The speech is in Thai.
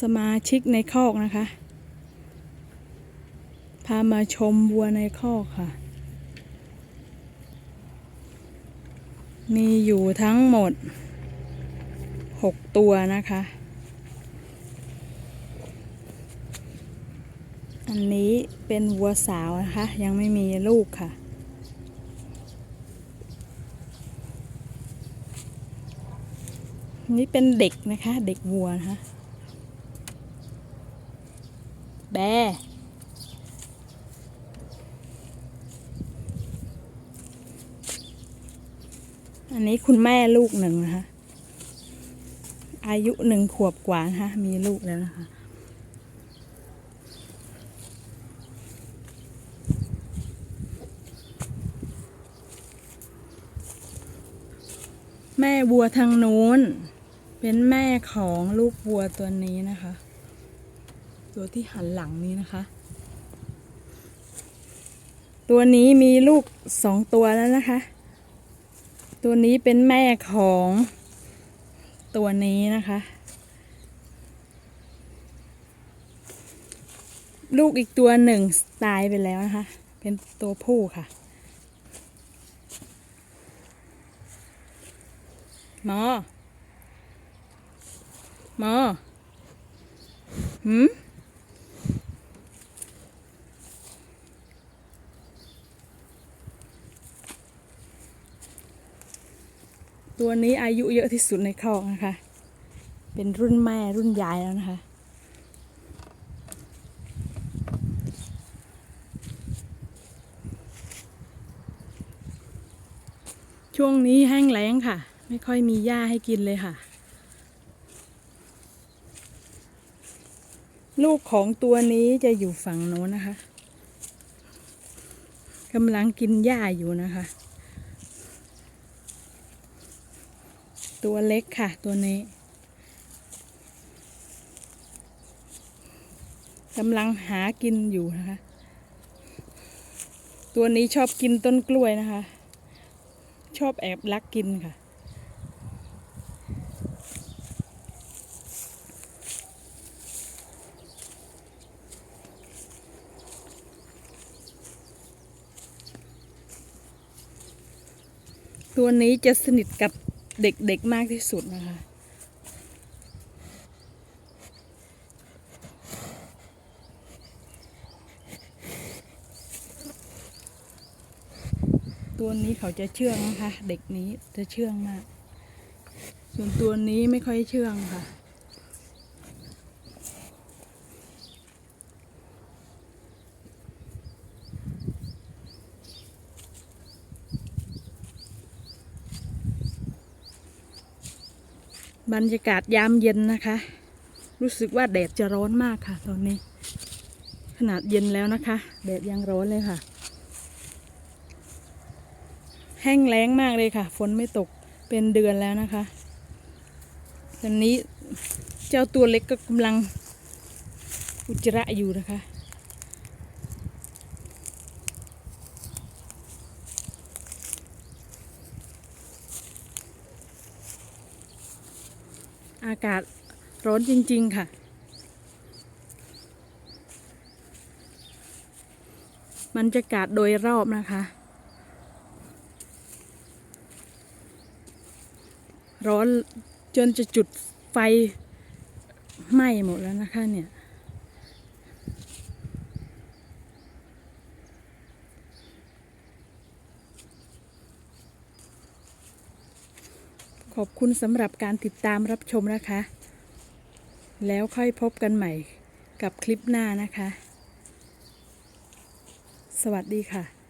สมาชิกในคอกนะคะ พามาชมวัวในคอกค่ะ มีอยู่ทั้งหมด 6 ตัวนะคะ อันนี้เป็นวัวสาวนะคะ ยังไม่มีลูกค่ะนี่เป็นเด็กนะคะ เด็กวัวนะคะ แบอันนี้คุณแม่ลูกหนึ่งนะคะ อายุหนึ่งขวบกว่านะคะมีลูกแล้วนะคะ แม่วัวทางนู้น เป็นแม่ของลูกวัวตัวนี้นะคะ ตัวที่หันหลังนี้นะคะ ตัวนี้มีลูกสองตัวแล้วนะคะ ตัวนี้เป็นแม่ของตัวนี้นะคะ ลูกอีกตัวหนึ่งตายไปแล้วนะคะ เป็นตัวผู้ค่ะหมอหมอหืม ตัวนี้อายุเยอะที่สุดในคลอกนะคะ เป็นรุ่นแม่รุ่นยายแล้วนะคะ ช่วงนี้แห้งแล้งค่ะ ไม่ค่อยมีหญ้าให้กินเลยค่ะ ลูกของตัวนี้จะอยู่ฝั่งโน้นนะคะกำลังกินหญ้าอยู่นะคะ ตัวเล็กค่ะตัวนี้กำลังหากินอยู่นะคะ ตัวนี้ชอบกินต้นกล้วยนะคะ ชอบแอบลักกินค่ะ ตัวนี้จะสนิทกับ เด็กๆมากที่สุดนะคะ ตัวนี้เขาจะเชื่องนะคะ เด็กนี้จะเชื่องมาก ส่วนตัวนี้ไม่ค่อยเชื่องค่ะ บรรยากาศยามเย็นนะคะ รู้สึกว่าแดดจะร้อนมากค่ะ ตอนนี้ ขนาดเย็นแล้วนะคะ แดดยังร้อนเลยค่ะ แห้งแล้งมากเลยค่ะ ฝนไม่ตกเป็นเดือนแล้วนะคะ ตอนนี้เจ้าตัวเล็กก็กำลังอุจจาระอยู่นะคะ อากาศร้อนจริง ๆ ค่ะ มันจะกาศโดยรอบนะคะ ร้อนจนจะจุดไฟไหม้หมดแล้วนะคะเนี่ย ขอบคุณสำหรับการติดตามรับชมนะคะ แล้วค่อยพบกันใหม่กับคลิปหน้านะคะ สวัสดีค่ะ